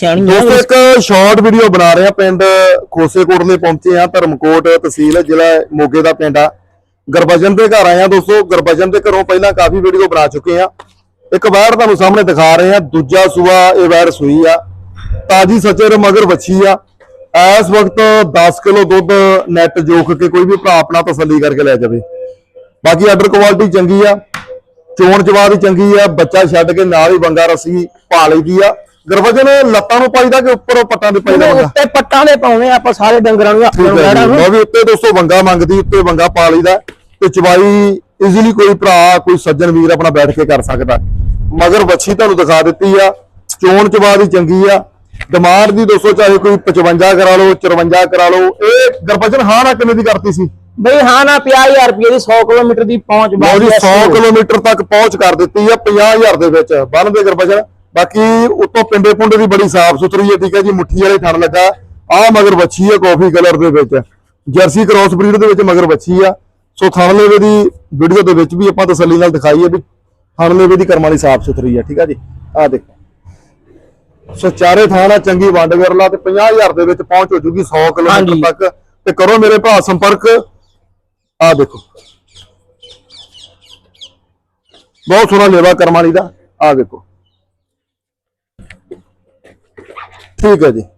ਦੋਸਤੋ ਇੱਕ short video ਬਣਾ ਰਹੇ ਆ ਪਿੰਡ ਖੋਸੇਕੋਟ ਦੇ ਪਹੁੰਚੇ ਆ ਧਰਮਕੋਟ ਤਹਿਸੀਲ ਜ਼ਿਲ੍ਹਾ ਮੋਗੇ ਦਾ ਪਿੰਡ ਆ। ਗੁਰਬਚਨ ਦੇ ਘਰ ਆਏ ਆ ਦੋਸਤੋ ਗੁਰਬਚਨ ਦੇ ਘਰੋਂ ਪਹਿਲਾਂ ਕਾਫੀ ਵੀਡੀਓ ਬਣਾ ਚੁੱਕੇ ਆ ਇੱਕ ਵਾਰ ਤੁਹਾਨੂੰ ਸਾਹਮਣੇ ਦਿਖਾ ਰਹੇ ਆ ਦੂਜਾ ਸੂਆ ਇਹ ਵਾਰ ਸੂਈ ਆ। ਤਾਜੀ ਸੱਚਰ ਮਗਰ ਵੱਛੀ ਆ। ਇਸ ਵਕਤ 10 ਕਿਲੋ ਦੁੱਧ ਨੈਟ ਜੋਖ ਕੇ ਕੋਈ ਵੀ ਭਰਾ ਆਪਣਾ ਤਸੱਲੀ ਕਰਕੇ ਲੈ ਜਾਵੇ। ਬਾਕੀ ਆਰਡਰ ਕੁਆਲਿਟੀ ਚੰਗੀ ਆ ਚੋਣ ਜਵਾਬ ਚੰਗੀ ਆ ਬੱਚਾ ਛੱਡ ਕੇ ਨਾਲ ਹੀ ਬੰਗਾ ਰਸੀ ਪਾ ਲਈਦੀ ਆ। ਗੁਰਬਚਨ ਲੱਤਾਂ ਨੂੰ ਪਾਈਦਾ ਕਿ ਉੱਪਰੋਂ ਪੱਟਾਂ ਦੇ ਪਾਈਦਾ ਬੰਗਾ ਉੱਤੇ ਪੱਟਾਂ ਦੇ ਪਾਉਣੇ ਆਪਾਂ ਸਾਰੇ ਡੰਗਰਾਂ ਨੂੰ ਵੈੜਾਂ ਜੀ। ਨੂੰ। ਲਓ ਵੀ ਉੱਤੇ ਦੋਸਤੋ ਵੰਗਾ ਮੰਗਦੀ ਉੱਤੇ ਵੰਗਾ ਪਾ ਲਈਦਾ। ਤੇ ਚਵਾਈ ਇਜ਼ੀਲੀ ਕੋਈ ਭਰਾ ਕੋਈ ਸੱਜਣ ਵੀਰ ਆਪਣਾ ਬੈਠ ਕੇ ਕਰ ਸਕਦਾ। ਮਗਰ ਵੱਛੀ ਤੁਹਾਨੂੰ ਦਿਖਾ ਦਿੱਤੀ ਆ। ਚੋਣ ਚਵਾ ਦੀ ਚੰਗੀ ਆ। ਡਿਮਾਂਡ ਦੀ ਦੋਸਤੋ ਚਾਹੇ ਕੋਈ 55 ਕਰਾ ਲਓ 54 ਕਰਾ ਲਓ ਇਹ ਗੁਰਬਚਨ ਹਾਂ ਨਾ ਕਿੰਨੇ ਦੀ ਕਰਤੀ ਸੀ? ਬਈ ਹਾਂ ਨਾ 50000 ਰੁਪਏ ਦੀ 100 ਕਿਲੋਮੀਟਰ ਦੀ ਪਹੁੰਚ ਬਾਕੀ 100 ਕਿਲੋਮੀਟਰ ਤੱਕ ਪਹੁੰਚ ਕਰ ਦਿੱਤੀ ਆ 50000 ਦੇ ਵਿੱਚ। ਬੰਨ ਦੇ ਬਾਕੀ ਉੱਤੋਂ ਪਿੰਡੇ ਪੁੰਡੇ ਦੀ ਬੜੀ ਸਾਫ਼ ਸੁਥਰੀ ਹੈ ਠੀਕ ਹੈ ਜੀ ਮੁੱਠੀ ਵਾਲੇ ਥਣ ਲੱਗਾ। ਆ ਮਗਰ ਵੱਛੀ ਹੈ ਕਾਫੀ ਕਲਰ ਦੇ ਵਿੱਚ। ਜਰਸੀ ਕ੍ਰਾਸ ਬਰੀਡ ਦੇ ਵਿੱਚ ਮਗਰ ਵੱਛੀ ਆ। ਸੋ ਥਣ ਲੇਵੇ ਦੀ ਵੀਡੀਓ ਦੇ ਵਿੱਚ ਵੀ ਆਪਾਂ ਤਸੱਲੀ ਨਾਲ ਦਿਖਾਈ ਹੈ ਵੀ ਥਣ ਲੇਵੇ ਦੀ ਕਰਮਾਂ ਦੀ ਸਾਫ਼ ਸੁਥਰੀ ਹੈ ਠੀਕ ਹੈ ਜੀ। ਆ ਦੇਖੋ। ਸੋ ਚਾਰੇ ਥਾਂ ਨਾਲ ਚੰਗੀ ਵੰਡ ਕਰਲਾ ਤੇ 50000 ਦੇ ਵਿੱਚ ਪਹੁੰਚ ਹੋ ਜੂਗੀ 100 ਹਾਂਜੀ। ਕਿਲੋਮੀਟਰ ਤੱਕ। ਤੇ ਕਰੋ ਮੇਰੇ ਭਰਾ ਸੰਪਰਕ। ਆ ਦੇਖੋ। ਬਹੁਤ ਸੋਹਣਾ ਲੇਵਾ ਕਰਮਾਲੀ ਦਾ। ਆ ਦੇਖੋ। ਠੀਕ ਹੈ ਜੀ।